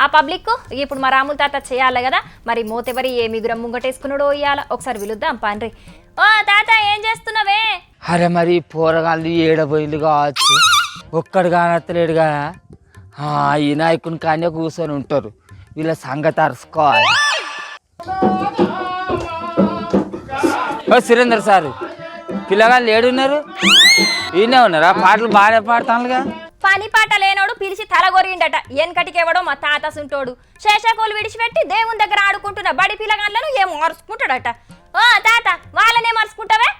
ఆ పబ్లిక్ ఇప్పుడు మా రాముల తాత చేయాలి కదా. మరి మోతెవరి ఏ మిగురం ముంగటేసుకున్నాడో ఇయ్యాల. ఒకసారి పిలుద్దాం పండ్రి. ఓ తాత ఏం చేస్తున్నావే? అరే మరి పోరగాళ్ళు ఏడబోయిలు కావచ్చు. ఒక్కడు కానత్తలేడుగా ఆ, ఈ నాయకుని కానీ కూర్చొని ఉంటారు. వీళ్ళ సంగతి అరుసుకోవాలి. ఓ సురేందర్ సారు పిల్లగాళ్ళు ఏడున్నారు? ఈయనే ఉన్నారా? పాటలు బాగానే పాడతానుగా పని పాట లేనోడు పిలిచి తలగొరిగిండట. కొరిగిండట మా తాత సుంటోడు. శేషకోలు విడిచిపెట్టి దేవుని దగ్గర ఆడుకుంటున్న బడి పిల్లగాళ్ళను ఏం మరుచుకుంటాడట ఓ తాత వాళ్ళనే మరుచుకుంటావే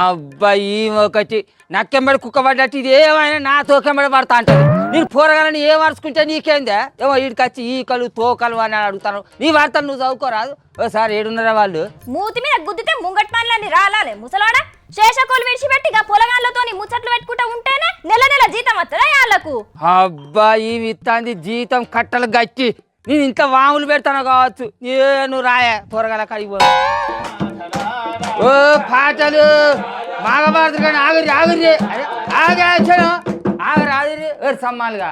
అబ్బాయి ఒకటి నక్కెంబడి కుక్క పడ్డట్టు ఇది ఏమైనా నా తోకెంబడి పడతా అంటారు నేను పోరగాలని ఏం అరుచుకుంటే నీకేందే? ఏమో వీడికి వచ్చి ఈకలు తోకలు అని అడుగుతాను నీ వార్తలు నువ్వు చదువుకోరాదు ఓసారి ఏడున్నారా వాళ్ళు? మూతి మీద గుద్దితే ముంగట్ పనులన్నీ రాలాలే ముసలోడా? శేషకోలు విడిచిపెట్టి ఇక పొలగాళ్ళతోని ముచ్చట్లు పెట్టుకుంటా ఉంటేనే నెల నెల జీతం వస్తుందా వాళ్ళకు? అబ్బాయి విత్తాంది జీతం కట్టలు గట్టి. నేను ఇంత వాములు పెడతాను కావచ్చు. ఏ నువ్వు రాయే పోరగాల కడిగి ఓ పాటలు. మాగబారదు కానీ ఆగురి ఆగురి అరే, ఏ సమ్మాలుగా.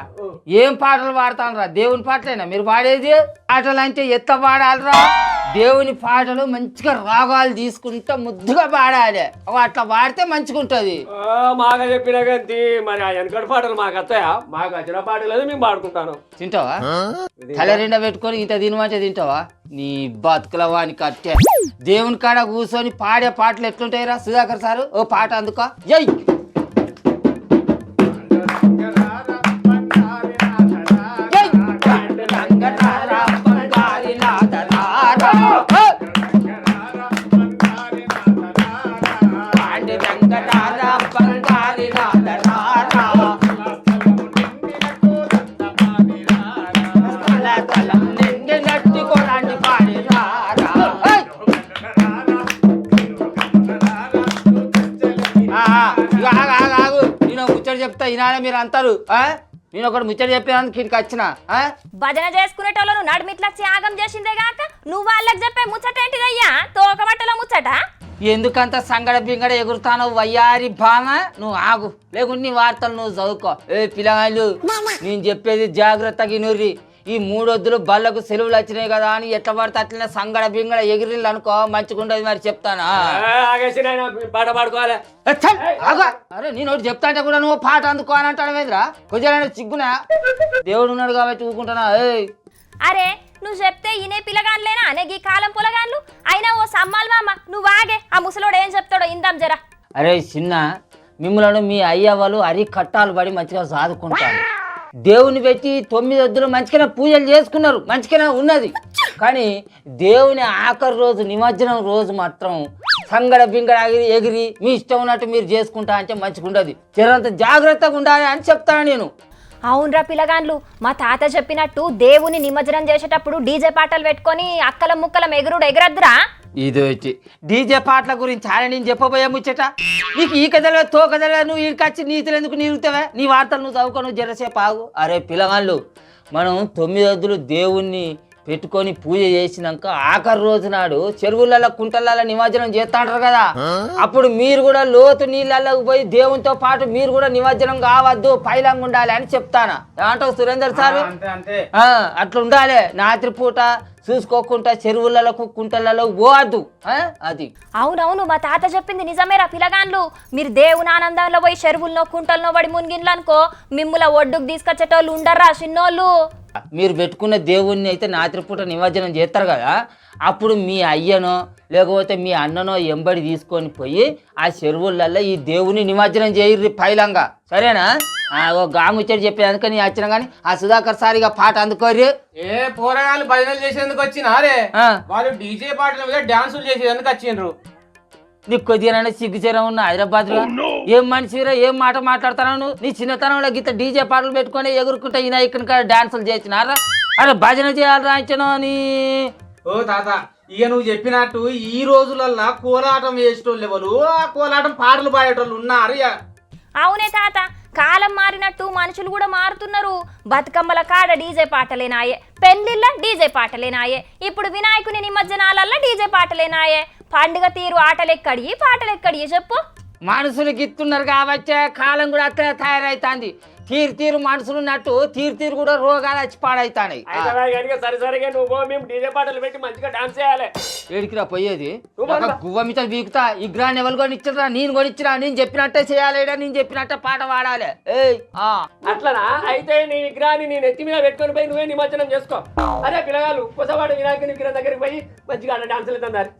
ఏం పాటలు పాడతాను రా దేవుని పాటలేనా? మీరు పాడేది? పాటలు అంటే ఎత్త పాడాలిరా? దేవుని పాటలు మంచిగా రాగాలు తీసుకుంటా ముద్దుగా పాడాలి. అవి అట్లా పాడితే మంచిగా ఉంటుంది ఆ, మాగా చెప్పిన గంతి మరి ఆ వెనకటి పాటలు మాకు వస్తాయా? మాకు వచ్చిన పాటలు లేదు మేము పాడుకుంటాను. తింటావా? తల రెండ పెట్టుకొని ఇంత తినమంటే తింటావా? నీ బతుకుల వాని కట్టే. దేవుని కాడ కూర్చొని పాడే పాటలు ఎట్లుంటాయిరా? సుధాకర్ సారు ఓ పాట అందుకో. జై. చెప్తా ఈనాడే మీరు అంటారు నేను ఒకటి ముచ్చట చెప్పినందుకు ఇక్కడికి వచ్చిన ఆ? భజన చేసుకునేటోళ్ళను నడిమిట్లా త్యాగం చేసిందే గాక నువ్వు వాళ్ళకి చెప్పే ముచ్చట ఎందుకంత సంగడ బింగడ ఎగురుతానో వయ్యారి భామ? నువ్వు ఆగు. లేకుంటే నీ వార్తలు నువ్వు చదువుకో. ఏ పిల్లగాళ్ళు నేను చెప్పేది జాగ్రత్తగా నూరి ఈ మూడొద్దులు బళ్ళకు సెలవులు వచ్చినాయి కదా అని ఎట్లా పడితే అట్లనే సంగడ బింగడ ఎగిరిల్లు అనుకో మంచిగుండదు మరి చెప్తానా? పాట పాడుకోవాలి. ఏ. అరే నేను ఒకటి చెప్తా అంటే కూడా నువ్వు పాట అందుకో అని వేదిరా? కొంచెం సిగ్గునా దేవుడు ఉన్నాడు కాబట్టి ఊకుంటానా? ఏయ్ అరే నువ్వు చెప్తే ఇనే పిల్లగాన్లేనా అనే గీ కాలం పొలగాన్లు? అయినా ఓ సమ్మాల్ మామ నువ్వు ఆగే. ఆ ముసలోడు ఏం చెప్తాడో ఇందాం జరా. అరే చిన్న మిమ్మల్ని మీ అయ్య వాళ్ళు అరి కట్టాలు పడి మంచిగా సాదుకుంటారు. దేవుని పెట్టి తొమ్మిది వద్దులు మంచిగానే పూజలు చేసుకున్నారు. మంచికైనా ఉన్నది. కానీ దేవుని ఆఖరి రోజు నిమజ్జనం రోజు మాత్రం సంగడ బింగడ ఎగిరి ఎగిరి మీ ఇష్టం ఉన్నట్టు మీరు చేసుకుంటా అంటే మంచిగా ఉండదు జరంత జాగ్రత్తగా ఉండాలి అని చెప్తాను నేను. అవునరా పిల్లగాండ్లు మా తాత చెప్పినట్టు దేవుని నిమజ్జనం చేసేటప్పుడు డీజే పాటలు పెట్టుకొని అక్కల ముక్కల ఎగురుడు ఎగరద్దురా. ఇది వచ్చి డీజే పాటల గురించి ఆయన నేను చెప్పబోయే ముచ్చట? నీకు ఈ కథలో తో కథలో నువ్వు ఈడికొచ్చి నీతులు ఎందుకు నీరుతావా నీ వార్తలు నువ్వు చదువుకో నువ్వు జరసేపు ఆగు. అరే పిల్లగాళ్ళు మనం తొమ్మిది వద్దులు దేవుణ్ణి పెట్టుకొని పూజ చేసినాక ఆఖరి రోజు నాడు చెరువులలో కుంటలలో నిమజ్జనం చేస్తాంటారు కదా. అప్పుడు మీరు కూడా లోతు నీళ్ళలోకి పోయి దేవునితో పాటు మీరు కూడా నిమజ్జనం కావద్దు పైలంగా ఉండాలి అని చెప్తానా? ఏమంటావు సురేందర్ సార్? ఆ, అట్లా ఉండాలి. రాత్రి పూట చూసుకోకుండా చెరువులలో కుంటలలో పోవద్దు. ఆ? అది. అవునవును మా తాత చెప్పింది నిజమేరా పిల్లగాన్లు మీరు దేవుని ఆనందంలో పోయి చెరువుల్లో కుంటల్లో పడి మునిగిన్లు అనుకో మిమ్ముల ఒడ్డుకు తీసుకొచ్చేటోళ్ళు ఉండర్రా చిన్నోళ్ళు. మీరు పెట్టుకున్న దేవుణ్ణి అయితే రాత్రి పూట నిమజ్జనం చేస్తారు కదా. అప్పుడు మీ అయ్యనో లేకపోతే మీ అన్ననో ఎంబడి తీసుకొని పోయి ఆ చెరువులలో ఈ దేవుని నిమజ్జనం చేయర్రి పైలంగా. సరేనా? ఆ, ఓ గాముచ్చడి చెప్పేందుకు నీ వచ్చిన కానీ ఆ సుధాకర్ సారిగా పాట అందుకోర్రి. ఏ పోరగాళ్ళు భజనలు చేసేందుకు వచ్చినారే. వాళ్ళు డీజే పాటల మీద డాన్సులు చేసేందుకు వచ్చిండ్రు. నీకు కొద్దిగా సిగ్గుచరం ఉన్న హైదరాబాద్లో ఏం మనిషిరా ఏం మాట మాట్లాడతాను నువ్వు నీ చిన్నతనంలో గీత డీజే పాటలు పెట్టుకొని ఎగురుకుంటా ఈయన ఇక్కడ డాన్సులు చేసినారా? అరే భజన చేయాలి రాయించను అని ఓ తాత ఇక నువ్వు చెప్పినట్టు ఈ రోజులల్లా కోలాటం వేసేటోళ్ళు ఎవరు? ఆ కోలాటం పాటలు పాడేటోళ్ళు ఉన్నారు. అవునే తాత కాలం మారినట్టు మనుషులు కూడా మారుతున్నారు. బతుకమ్మల కాడ డీజే పాటలేనాయే పెళ్ళిళ్ళ డీజే పాటలేనాయే ఇప్పుడు వినాయకుని నిమజ్జనాలల్లో డీజే పాటలేనాయే. పండుగ తీరు ఆటలెక్కడి? పాటలెక్కడి? చెప్పు. మనుషులు గిత్తున్నారు కాబట్టి కాలం కూడా అట్లే తయారైతుంది. తీరు తీరు మనుషులు ఉన్నట్టు తీరు తీరు కూడా రోగాలు వచ్చి పాడైతాయి సరే సరిగా నువ్వు మేము డీజే పాటలు పెట్టి మంచిగా డాన్స్ చేయాలి. ఏడికిరా పోయేది. గువ్వ మీద బీకుతా ఈ గ్రాన్ ఎవరు కొనిచ్చిరా నేను కొనిచ్చిరా నేను చెప్పినట్టే చేయాలేడా నేను చెప్పినట్టే పాట పాడాలి. ఏయ్ ఆ. అట్లనా? అయితే నీ విగ్రహాన్ని నేను ఎత్తి మీద పెట్టుకొని పోయి నువ్వే నిమజ్జనం చేసుకో. అరే పిల్లగాలు కొసవాడు వినాయకుని విగ్రహం దగ్గరికి పోయి మంచిగా డాన్సులు తందారు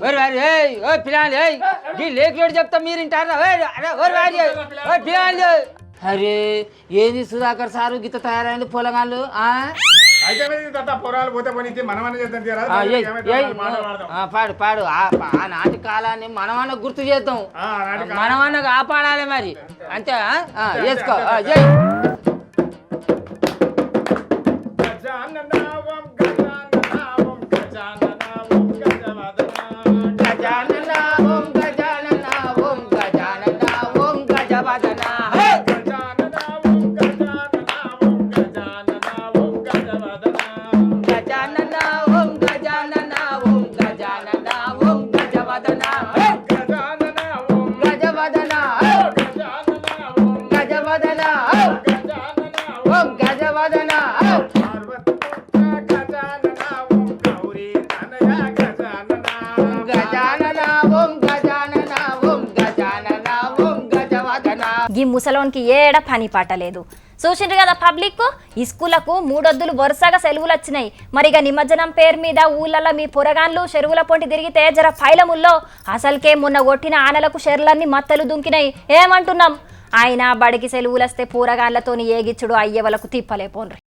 ఓరి వారి ఏయ్ ఓ పిల్లాలి ఏయ్ ఈ లేకులోడు చెప్తా మీరు వింటారా? ఓయ్ అరే ఓరి వారి ఓ పిల్లాలి. అరే ఏంది సుధాకర్ సారు గీత తయారైంది పొలగాళ్ళు ఆ? అయితే మరి తాత పొరాలు పోతే పోనీ చేద్దాం పాడు పాడు ఆ ఆ నాటి కాలాన్ని మనమన్న గుర్తు చేద్దాం. మనమన్న కాపాడాలి మరి. అంతే ఆ? ఆ, వేసుకో ఈ ముసలోనికి ఏడ పని పాటలేదు చూసిండ్రు కదా పబ్లిక్? ఈ స్కూళ్ళకు మూడొద్దులు వరుసగా సెలవులు వచ్చినాయి. మరి ఇక నిమజ్జనం పేరు మీద ఊళ్ళల్లో మీ పొరగాన్లు చెరువుల పొంటి తిరిగితే జర ఫైలముల్లో. అసలుకే మొన్న కొట్టిన ఆనలకు చెర్లన్నీ మత్తలు దుంకినాయి. ఏమంటున్నాం? ఆయన బడికి సెలవులు వస్తే పూరగాన్లతోని ఏగిచ్చుడు అయ్యే వాళ్ళకు తిప్పలేపోన్రి.